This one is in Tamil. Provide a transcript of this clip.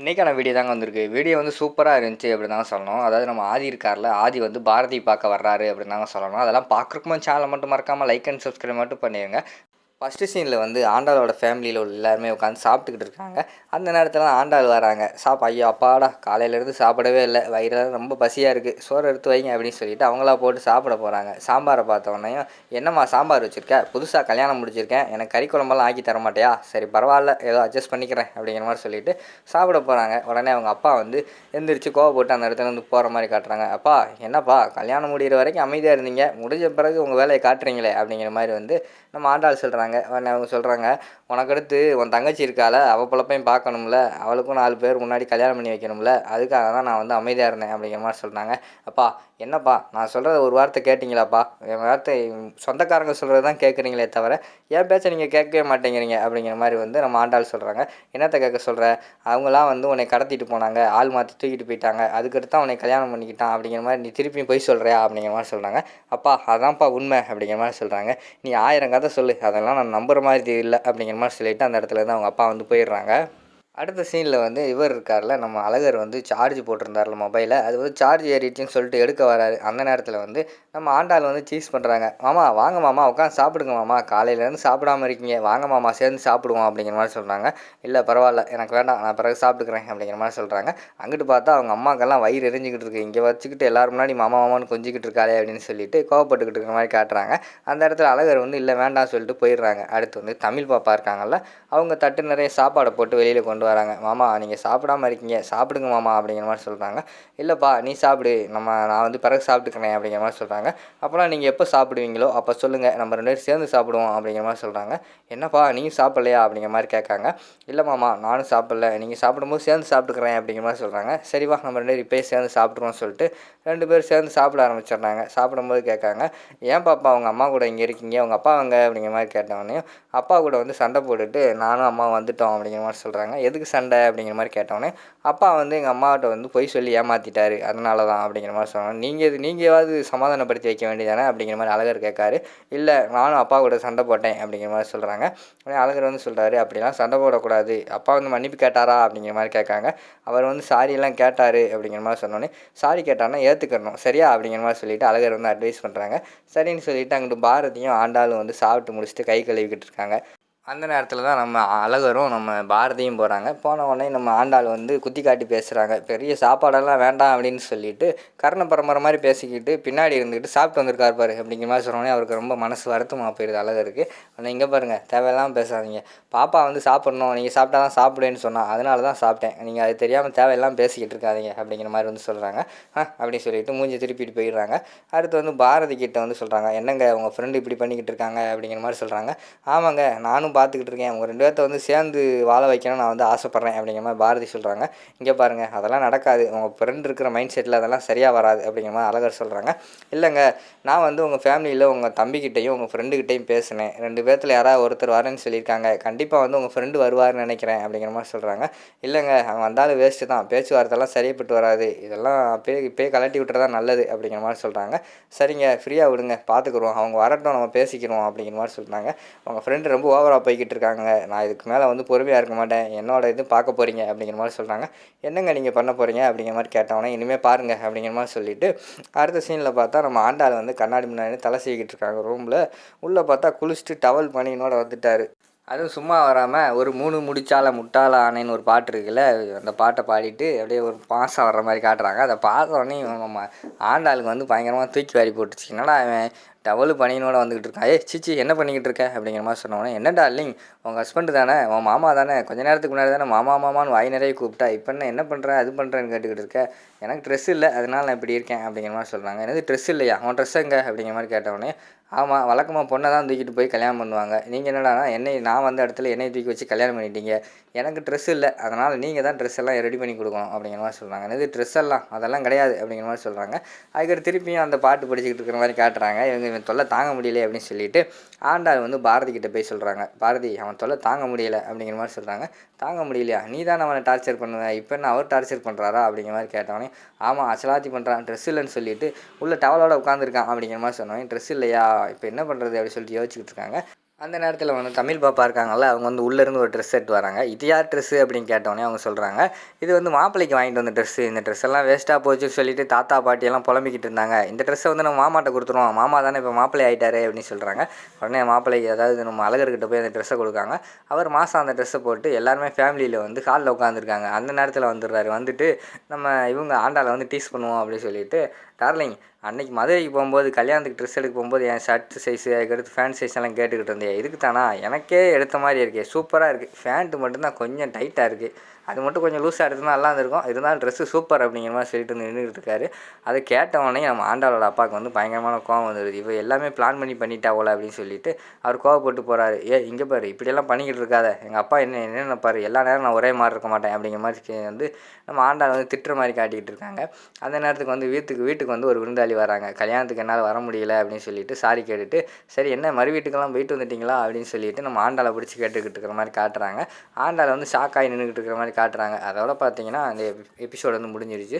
இன்றைக்கான வீடியோ தாங்க வந்திருக்கு. வீடியோ வந்து சூப்பராக இருந்துச்சு அப்படி தாங்க சொல்லணும். அதாவது நம்ம ஆதி இருக்கார்ல ஆதி வந்து பாரதி பார்க்க வர்றாரு அப்படின்னு தாங்க சொல்லணும். அதெல்லாம் பார்க்குறக்குமா சேனலை மட்டும் மறக்காமல் லைக் அண்ட் சப்ஸ்கிரைப் மட்டும் பண்ணிடுங்க ஃபஸ்ட்டு சீனில் வந்து ஆண்டாளோட ஃபேமிலியில் உள்ள எல்லாருமே உட்காந்து சாப்பிட்டுக்கிட்டு இருக்காங்க. அந்த நேரத்தில் தான் ஆண்டாள் வராங்க. சாப்பா ஐயோ அப்பாடா காலையிலேருந்து சாப்பிடவே இல்லை. வயிறெல்லாம் ரொம்ப பசியாக இருக்குது சோறு எடுத்து வைங்க அப்படின்னு சொல்லிட்டு அவங்களா போட்டு சாப்பிட போகிறாங்க சாம்பாரை பார்த்தோன்னையும் என்னம்மா சாம்பார் வச்சுருக்க? புதுசாக கல்யாணம் முடிச்சிருக்கேன். எனக்கு கறி குழம்பெல்லாம் ஆக்கி தர மாட்டியா? சரி பரவாயில்ல. ஏதோ அட்ஜஸ்ட் பண்ணிக்கிறேன். அப்படிங்கிற மாதிரி சொல்லிட்டு சாப்பிட போகிறாங்க உடனே அவங்க அப்பா வந்து எந்திரிச்சு கோவப்பட்டு அந்த இடத்துல வந்து போகிற மாதிரி காட்டுறாங்க. அப்பா என்னப்பா கல்யாணம் முடிகிற வரைக்கும் அமைதியாக இருந்தீங்க. முடிஞ்ச பிறகு உங்கள் வேலையை காட்டுறீங்களே. அப்படிங்கிற மாதிரி வந்து நம்ம ஆண்டாள் சொல்கிறாங்க உடனே அவங்க சொல்கிறாங்க உனக்கடுத்து உன் தங்கச்சி இருக்கால அவள் பிழப்பையும் பார்க்கணும்ல அவளுக்கும் நாலு பேர் முன்னாடி கல்யாணம் பண்ணி வைக்கணும்ல அதுக்காக தான் நான் வந்து அமைதியாக இருந்தேன் அப்படிங்கிற மாதிரி சொல்கிறாங்க அப்பா என்னப்பா நான் சொல்கிறத ஒரு வார்த்தை கேட்டிங்களாப்பா? என் வார்த்தை சொந்தக்காரங்க சொல்கிறது தான் கேட்குறீங்களே தவிர என் பேச்சை நீங்கள் கேட்கவே மாட்டேங்கிறீங்க அப்படிங்கிற மாதிரி வந்து நம்ம ஆண்டாள் சொல்கிறாங்க என்னத்தை கேட்க சொல்கிற அவங்களாம் வந்து உன்னை கடத்திட்டு போனாங்க ஆள் மாற்றி தூக்கிட்டு போயிட்டாங்க அதுக்கடுத்து தான் உன்னை கல்யாணம் பண்ணிக்கிட்டான் அப்படிங்கிற மாதிரி நீ திருப்பியும் போய் சொல்கிறியா அப்படிங்கிற மாதிரி சொல்கிறாங்க அப்பா அதான்ப்பா உண்மை அப்படிங்கிற மாதிரி சொல்கிறாங்க நீ ஆயிரம் கதை சொல்லு அதெல்லாம் நான் நம்புற மாதிரி இல்லை அப்படிங்கிற மாதிரி சொல்லிவிட்டு அந்த இடத்துல இருந்து அவங்க அப்பா வந்து போயிடுறாங்க. அடுத்த சீனில் வந்து இவர் இருக்கார்ல நம்ம அழகர் வந்து சார்ஜ் போட்டிருந்தார்ல மொபைலை அது வந்து சார்ஜ் ஏறிடுச்சுன்னு சொல்லிட்டு எடுக்க வராரு. அந்த நேரத்தில் வந்து நம்ம ஆண்டாள் வந்து சீஸ் பண்ணுறாங்க மாமா வாங்க மாமா உட்காந்து சாப்பிடுங்க மாமா. காலையிலேருந்து சாப்பிடாம இருக்கீங்க. வாங்க மாமா சேர்ந்து சாப்பிடுவோம் அப்படிங்கிற மாதிரி சொல்கிறாங்க இல்லை பரவாயில்ல. எனக்கு வேண்டாம். நான் பிறகு சாப்பிட்டுக்கிறேன் அப்படிங்கிற மாதிரி சொல்கிறாங்க அங்கிட்டு பார்த்தா அவங்க அம்மாக்கெல்லாம் வயிறு எரிஞ்சிக்கிட்டு இருக்கு. இங்கே வச்சுக்கிட்டு எல்லாரும் முன்னாடி மாமா மாமான்னு கொஞ்சிக்கிட்டு இருக்காளே அப்படின்னு சொல்லிட்டு கோவப்பட்டுக்கிட்டு இருக்கிற மாதிரி காட்டுறாங்க. அந்த இடத்துல அழகர் வந்து இல்லை வேண்டாம் சொல்லிட்டு போயிடுறாங்க. அடுத்து வந்து தமிழ் பாப்பா இருக்காங்கல்ல அவங்க தட்டு நிறைய சாப்பாடை போட்டு வெளியில் கொண்டு வராங்க. மாமா நீங்கள் சாப்பிடாம இருக்கீங்க. சாப்பிடுங்க மாமா அப்படிங்கிற மாதிரி சொல்கிறாங்க இல்லைப்பா நீ சாப்பிடு. நம்ம நான் வந்து பிறகு சாப்பிட்டுக்கிறேன் அப்படிங்கிற மாதிரி சொல்கிறாங்க அப்போலாம் நீங்கள் எப்போ சாப்பிடுவீங்களோ அப்போ சொல்லுங்கள் நம்ம ரெண்டு பேரும் சேர்ந்து சாப்பிடுவோம் அப்படிங்கிற மாதிரி சொல்கிறாங்க என்னப்பா நீயும் சாப்பிட்லையா அப்படிங்கிற மாதிரி கேட்காங்க இல்லை மாமா நானும் சாப்பிடல. நீங்கள் சாப்பிடும்போது சேர்ந்து சாப்பிட்டுக்கிறேன் அப்படிங்கிற மாதிரி சொல்கிறாங்க சரிவா நம்ம ரெண்டு பேரும் இப்போயே சேர்ந்து சாப்பிட்ருவோம் சொல்லிட்டு ரெண்டு பேரும் சேர்ந்து சாப்பிட ஆரம்பிச்சிடுறாங்க. சாப்பிடும்போது கேட்காங்க ஏன் பாப்பா அவங்க அம்மா கூட இங்கே இருக்கீங்க? அவங்க அப்பா வாங்க அப்படிங்கிற மாதிரி கேட்டவொடனே அப்பா கூட வந்து சண்டை போட்டுட்டு நானும் அம்மா வந்துட்டோம் அப்படிங்கிற மாதிரி சொல்கிறாங்க எதுக்கு சண்டை அப்படிங்கிற மாதிரி கேட்டோன்னே அப்பா வந்து எங்கள் அம்மாவிட்ட வந்து பொய் சொல்லி ஏமாற்றிட்டாரு அதனால தான் அப்படிங்கிற மாதிரி சொன்னோம். நீங்கள் இது நீங்களாவது சமாதானப்படுத்தி வைக்க வேண்டியதானே அப்படிங்கிற மாதிரி அழகர் கேட்காரு. இல்லை நானும் அப்பா கூட சண்டை போட்டேன் அப்படிங்கிற மாதிரி சொல்கிறாங்க உடனே அழகர் வந்து சொல்கிறாரு அப்படிலாம் சண்டை போடக்கூடாது. அப்பா வந்து மன்னிப்பு கேட்டாரா? அப்படிங்கிற மாதிரி கேட்காங்க. அவர் வந்து சாரியெல்லாம் கேட்டார் அப்படிங்கிற மாதிரி சொன்னோன்னே சாரி கேட்டார்னா ஏற்றுக்கணும் சரியா? அப்படிங்கிற மாதிரி சொல்லிவிட்டு அழகர் வந்து அட்வைஸ் பண்ணுறாங்க சரின்னு சொல்லிவிட்டு அங்கிட்டு பாரதியும் ஆண்டாளும் வந்து சாப்பிட்டு முடிச்சுட்டு கை கழுவிக்கிட்டு இருக்காங்க. அந்த நேரத்தில் தான் நம்ம அழகரும் நம்ம பாரதியும் போகிறாங்க போன உடனே நம்ம ஆண்டாள் வந்து குத்தி காட்டி பேசுகிறாங்க பெரிய சாப்பாடெல்லாம் வேண்டாம் அப்படின்னு சொல்லிட்டு கர்ண பரம்பரை மாதிரி பேசிக்கிட்டு பின்னாடி இருந்துக்கிட்டு சாப்பிட்டு வந்திருக்காரு பாரு அப்படிங்கிற மாதிரி சொன்னோடனே அவருக்கு ரொம்ப மனசு வருத்தமாக போயிடுது அழகருக்கு. ஆனால் இங்கே பாருங்கள் தேவையில்லாமல் பேசாதீங்க. பாப்பா வந்து சாப்பிட்ணும் நீங்கள் சாப்பிட்டா தான் சாப்பிடுவேன்னு சொன்னால் அதனால தான் சாப்பிட்டேன். நீங்கள் அது தெரியாமல் தேவையில்லாமல் பேசிக்கிட்டு இருக்காதீங்க அப்படிங்கிற மாதிரி வந்து சொல்கிறாங்க ஆ அப்படின்னு சொல்லிட்டு மூஞ்சி திருப்பிட்டு போயிடுறாங்க. அடுத்து வந்து பாரதி கிட்ட வந்து சொல்கிறாங்க என்னங்க உங்கள் ஃப்ரெண்டு இப்படி பண்ணிக்கிட்டு இருக்காங்க அப்படிங்கிற மாதிரி சொல்கிறாங்க ஆமாங்க நானும் பார்த்துக்கிட்டு இருக்கேன். உங்கள் ரெண்டு பேர்த்த வந்து சேர்ந்து வாழ வைக்கணும்னு நான் வந்து ஆசைப்பட்றேன் அப்படிங்கிற மாதிரி பாரதி சொல்கிறாங்க இங்கே பாருங்கள் அதெல்லாம் நடக்காது. உங்கள் ஃப்ரெண்ட் இருக்கிற மைண்ட் செட்டில் அதெல்லாம் சரியாக வராது அப்படிங்கிற மாதிரி அழகர் சொல்கிறாங்க இல்லைங்க நான் வந்து உங்கள் ஃபேமிலியில் உங்கள் தம்பிக்கிட்டையும் உங்கள் ஃப்ரெண்டுக்கிட்டையும் பேசினேன். ரெண்டு பேர்த்தில் யாராவது ஒருத்தர் வரேன்னு சொல்லியிருக்காங்க. கண்டிப்பாக வந்து உங்கள் ஃப்ரெண்டு வருவார்னு நினைக்கிறேன் அப்படிங்கிற மாதிரி சொல்கிறாங்க இல்லைங்க அவன் வந்தாலும் வேஸ்ட்டு தான். பேச்சுவார்த்தைலாம் சரியப்பட்டு வராது. இதெல்லாம் பே இப்போயே கலட்டி விட்டுறதா நல்லது அப்படிங்கிற மாதிரி சொல்கிறாங்க சரிங்க ஃப்ரீயாக விடுங்க. பார்த்துக்குறோம் அவங்க வரட்டும் நம்ம பேசிக்கிறோம் அப்படிங்கிற மாதிரி சொல்கிறாங்க உங்கள் ஃப்ரெண்டு ரொம்ப ஓவராக போய்கிட்டு இருக்காங்க நான் இதுக்கு மேலே வந்து பொறுமையாக இருக்க மாட்டேன். என்னோட இது பார்க்க போகிறீங்க அப்படிங்கிற மாதிரி சொல்கிறாங்க என்னங்க நீங்கள் பண்ண போகிறீங்க அப்படிங்கிற மாதிரி கேட்டவொடனே இனிமேல் பாருங்கள் அப்படிங்கிற மாதிரி சொல்லிவிட்டு அடுத்த சீனில் பார்த்தா நம்ம ஆண்டாள் வந்து கண்ணாடி முன்னாடி தலை செய்கிட்டு இருக்காங்க ரூமில் உள்ளே பார்த்தா குளிச்சுட்டு டவல் பண்ணினோட வந்துட்டார். அதுவும் சும்மா வராமல் ஒரு மூணு முடிச்சால முட்டாள ஆனேன்னு ஒரு பாட்டு இருக்குல்ல அந்த பாட்டை பாடிட்டு அப்படியே ஒரு பாசம் வர்ற மாதிரி காட்டுறாங்க. அதை பார்த்த உடனே நம்ம ஆண்டாளுக்கு வந்து பயங்கரமாக தூக்கி வாரி போட்டுச்சு என்னடா அவன் டவலு பனியனோட வந்துக்கிட்டு இருக்கான் ஏ சிச்சி என்ன பண்ணிக்கிட்டு இருக்க? அப்படிங்கிற மாதிரி சொன்னோன்னே என்ன டார்லிங் உங்கள் ஹஸ்பண்டு தானே? உன் மாமா தானே? கொஞ்ச நேரத்துக்கு முன்னாடி தானே மாமா மாமான்னு வாய் நிறைய கூப்பிட்டா இப்போ என்ன என்ன பண்ணுற அது பண்ணுறேன்னு கேட்டுக்கிட்டு இருக்க. எனக்கு ட்ரெஸ் இல்லை அதனால நான் இப்படி இருக்கேன் அப்படிங்கிற மாதிரி சொல்கிறாங்க எனது ட்ரெஸ் இல்லையா? உன் ட்ரெஸ் எங்கே? அப்படிங்கிற மாதிரி கேட்டவொடனே ஆமாம் வழக்கமாக பொண்ணை தான் தூக்கிட்டு போய் கல்யாணம் பண்ணுவாங்க. நீங்கள் என்னடானா என்னை நான் வந்த இடத்துல என்னை தூக்கி வச்சு கல்யாணம் பண்ணிட்டீங்க. எனக்கு ட்ரெஸ் இல்லை அதனால் நீங்கள் தான் ட்ரெஸ் எல்லாம் ரெடி பண்ணி கொடுக்கணும் அப்படிங்கிற மாதிரி சொல்கிறாங்க என்னது ட்ரெஸ் எல்லாம்? அதெல்லாம் கிடையாது அப்படிங்கிற மாதிரி சொல்கிறாங்க அதுக்கப்புறம் திருப்பியும் அந்த பாட்டு படிச்சுக்கிட்டு இருக்கிற மாதிரி காட்டுறாங்க. இவங்க இவன் தொல்லை தாங்க முடியல அப்படின்னு சொல்லிட்டு ஆண்டாள் வந்து பாரதி கிட்ட போய் சொல்கிறாங்க பாரதி அவன் தொல்லை தாங்க முடியலை அப்படிங்கிற மாதிரி சொல்கிறாங்க தாங்க முடியலையா? நீ தான் அவனை டார்ச்சர் பண்ணுவேன் இப்போ என்ன அவர் டார்ச்சர் பண்ணுறாரா அப்படிங்கிற மாதிரி கேட்டவனே ஆமாம் அச்சலாத்தி பண்ணுறான் ட்ரெஸ் இல்லைன்னு சொல்லிட்டு உள்ள டவலோட உட்காந்துருக்கான் அப்படிங்கிற மாதிரி சொன்னவன் ட்ரெஸ் இல்லையா? இப்போ என்ன பண்ணுறது அப்படின்னு சொல்லிட்டு யோசிச்சுக்கிட்டு இருக்காங்க. அந்த நேரத்தில் வந்து தமிழ் பாப்பா இருக்காங்கல்ல அவங்க வந்து உள்ளேருந்து ஒரு ட்ரெஸ் எடுத்து வராங்க. இது யார் ட்ரெஸ்ஸு அப்படின்னு கேட்டோடனே அவங்க சொல்கிறாங்க இது வந்து மாப்பிள்ளைக்கு வாங்கிட்டு வந்த ட்ரெஸ்ஸு இந்த ட்ரெஸ் எல்லாம் வேஸ்ட்டாக போச்சுன்னு சொல்லிட்டு தாத்தா பாட்டியெல்லாம் புலம்பிக்கிட்டு இருந்தாங்க. இந்த ட்ரெஸ்ஸை வந்து நம்ம மாமாட்ட கொடுத்துருவோம். மாமா தானே இப்போ மாப்பிள்ளை ஆகிட்டாரு அப்படின்னு சொல்கிறாங்க உடனே மாப்பிள்ளைக்கு அதாவது நம்ம அழகர்கிட்ட போய் அந்த ட்ரெஸ்ஸை கொடுக்காங்க. அவர் மாதம் அந்த ட்ரெஸ்ஸை போட்டு எல்லாருமே ஃபேமிலியில் வந்து ஹாலில் உட்காந்துருக்காங்க அந்த நேரத்தில் வந்துடுறாரு. வந்துட்டு நம்ம இவங்க ஆண்டாவில் வந்து டீஸ் பண்ணுவோம் அப்படின்னு சொல்லிட்டு டார்லிங் அன்னைக்கு மதுரைக்கு போகும்போது கல்யாணத்துக்கு ட்ரெஸ் எடுக்க போகும்போது என் ஷர்ட் சைஸு அதுக்கடுத்து ஃபேண்ட் சைஸ் எல்லாம் கேட்டுக்கிட்டு இருந்தேன். இதுக்கு தானா? எனக்கே எடுத்த மாதிரி இருக்கே. சூப்பராக இருக்குது ஃபேண்ட்டு மட்டும்தான் கொஞ்சம் டைட்டாக இருக்குது அது மட்டும் கொஞ்சம் லூஸாக எடுத்துனா நல்லா இருந்திருக்கும். இருந்தாலும் ட்ரெஸ்ஸு சூப்பர் அப்படிங்கிற மாதிரி சொல்லிட்டு நின்றுட்டு இருக்காரு. அதை கேட்டவொடனே நம்ம ஆண்டாளோட அப்பாவுக்கு வந்து பயங்கரமான கோவம் வந்துடுது இவ எல்லாமே பிளான் பண்ணி பண்ணிட்டா போல அப்படின்னு சொல்லிட்டு அவர் கோவப்பட்டு போகிறாரு ஏ இங்கே பாரு இப்படியெல்லாம் பண்ணிக்கிட்டு இருக்காத. எங்கள் அப்பா என்ன என்னென்ன பாரு எல்லா நேரம் நான் ஒரே மாதிரி இருக்க மாட்டேன். அப்படிங்கிற மாதிரி வந்து நம்ம ஆண்டாள் வந்து திட்டுற மாதிரி காட்டிக்கிட்டு இருக்காங்க. அந்த நேரத்துக்கு வந்து வீட்டுக்கு வீட்டுக்கு வந்து ஒரு விருந்தாளி வராங்க. கல்யாணத்துக்கு என்னால் வர முடியல அப்படின்னு சொல்லிட்டு சாரி கேட்டுட்டு சரி என்ன மறு வீட்டுக்கெல்லாம் போயிட்டு வந்துட்டீங்களா அப்படின்னு சொல்லிட்டு நம்ம ஆண்டாளை பிடிச்சி கேட்டுக்கிட்டு இருக்கிற மாதிரி காட்டுறாங்க. ஆண்டாளை வந்து ஷாக்காகி நின்றுக்கிட்டு இருக்கிற மாதிரி காட்டுறாங்க. அதோட பார்த்தீங்கன்னா அந்த எபிசோடு வந்து முடிஞ்சிருச்சு.